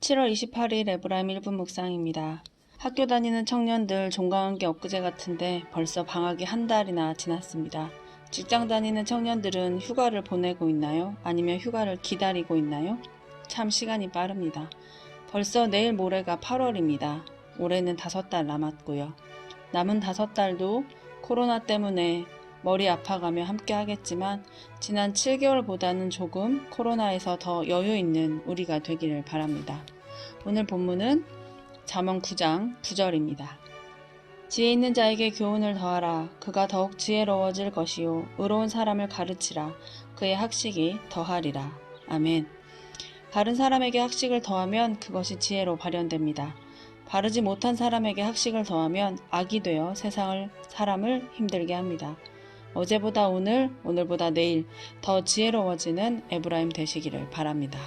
7월 28일 에브라임 1분 묵상입니다. 학교 다니는 청년들 종강한 게 엊그제 같은데 벌써 방학이 한 달이나 지났습니다. 직장 다니는 청년들은 휴가를 보내고 있나요? 아니면 휴가를 기다리고 있나요? 참 시간이 빠릅니다. 벌써 내일 모레가 8월입니다. 올해는 다섯 달 남았고요. 남은 다섯 달도 코로나 때문에 머리 아파가며 함께 하겠지만 지난 7개월보다는 조금 코로나에서 더 여유 있는 우리가 되기를 바랍니다. 오늘 본문은 잠언 9장 9절입니다. 지혜 있는 자에게 교훈을 더하라. 그가 더욱 지혜로워질 것이요. 의로운 사람을 가르치라. 그의 학식이 더하리라. 아멘. 바른 사람에게 학식을 더하면 그것이 지혜로 발현됩니다. 바르지 못한 사람에게 학식을 더하면 악이 되어 세상을 사람을 힘들게 합니다. 어제보다 오늘, 오늘보다 내일 더 지혜로워지는 에브라임 되시기를 바랍니다.